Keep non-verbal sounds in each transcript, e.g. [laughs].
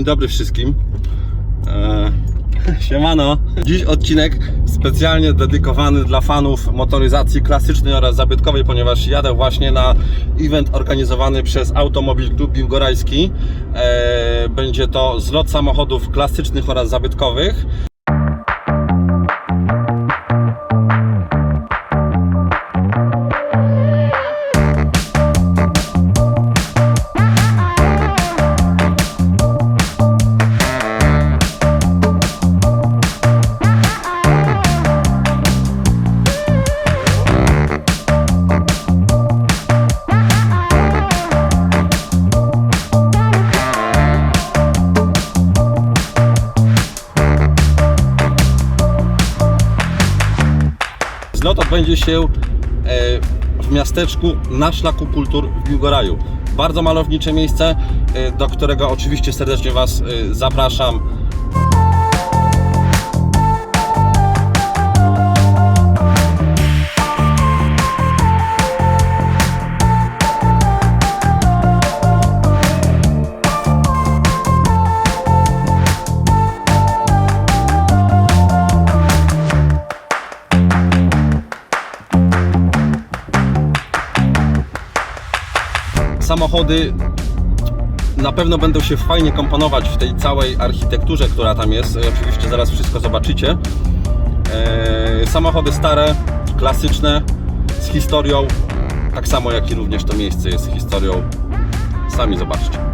Dzień dobry wszystkim. Eee, [laughs] siemano. Dziś odcinek specjalnie dedykowany dla fanów motoryzacji klasycznej oraz zabytkowej, ponieważ jadę właśnie na event organizowany przez Automobil Klub Biłgorajski. Eee, będzie to zlot samochodów klasycznych oraz zabytkowych. Odbędzie się e, w miasteczku na szlaku kultur w Biłgoraju. Bardzo malownicze miejsce, e, do którego oczywiście serdecznie Was e, zapraszam. Samochody na pewno będą się fajnie komponować w tej całej architekturze, która tam jest. E, Oczywiście zaraz wszystko zobaczycie. E, samochody stare, klasyczne, z historią, tak samo jak i również to miejsce jest historią. Sami zobaczcie.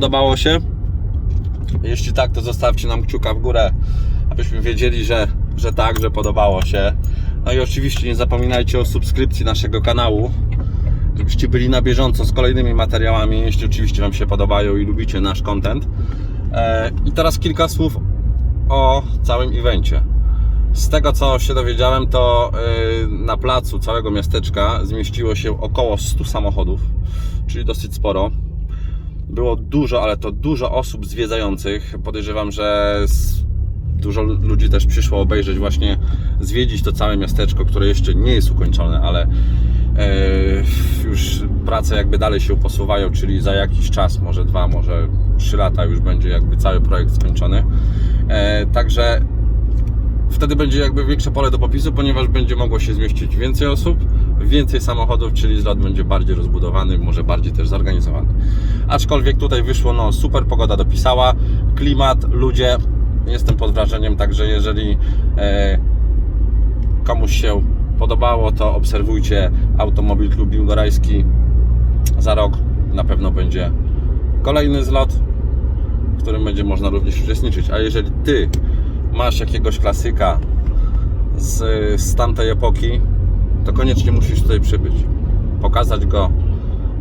Podobało się? Jeśli tak, to zostawcie nam kciuka w górę, abyśmy wiedzieli, że, że tak, że podobało się. No i oczywiście nie zapominajcie o subskrypcji naszego kanału, żebyście byli na bieżąco z kolejnymi materiałami, jeśli oczywiście Wam się podobają i lubicie nasz content. E, I teraz kilka słów o całym evencie. Z tego co się dowiedziałem, to y, na placu całego miasteczka zmieściło się około 100 samochodów, czyli dosyć sporo było dużo, ale to dużo osób zwiedzających. Podejrzewam, że dużo ludzi też przyszło obejrzeć, właśnie zwiedzić to całe miasteczko, które jeszcze nie jest ukończone, ale e, już prace jakby dalej się posuwają, czyli za jakiś czas, może dwa, może trzy lata już będzie jakby cały projekt skończony. E, także wtedy będzie jakby większe pole do popisu, ponieważ będzie mogło się zmieścić więcej osób, więcej samochodów, czyli zlot będzie bardziej rozbudowany, może bardziej też zorganizowany. Aczkolwiek tutaj wyszło, no super pogoda dopisała, klimat, ludzie, jestem pod wrażeniem, także jeżeli e, komuś się podobało, to obserwujcie Automobil Klub Biłgorajski. Za rok na pewno będzie kolejny zlot, w którym będzie można również uczestniczyć. A jeżeli Ty masz jakiegoś klasyka z, z tamtej epoki, to koniecznie musisz tutaj przybyć. Pokazać go,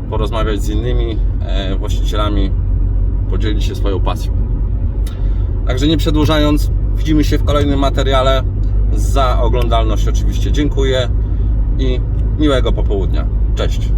porozmawiać z innymi e, właścicielami, podzielić się swoją pasją. Także nie przedłużając, widzimy się w kolejnym materiale. Za oglądalność oczywiście dziękuję i miłego popołudnia. Cześć.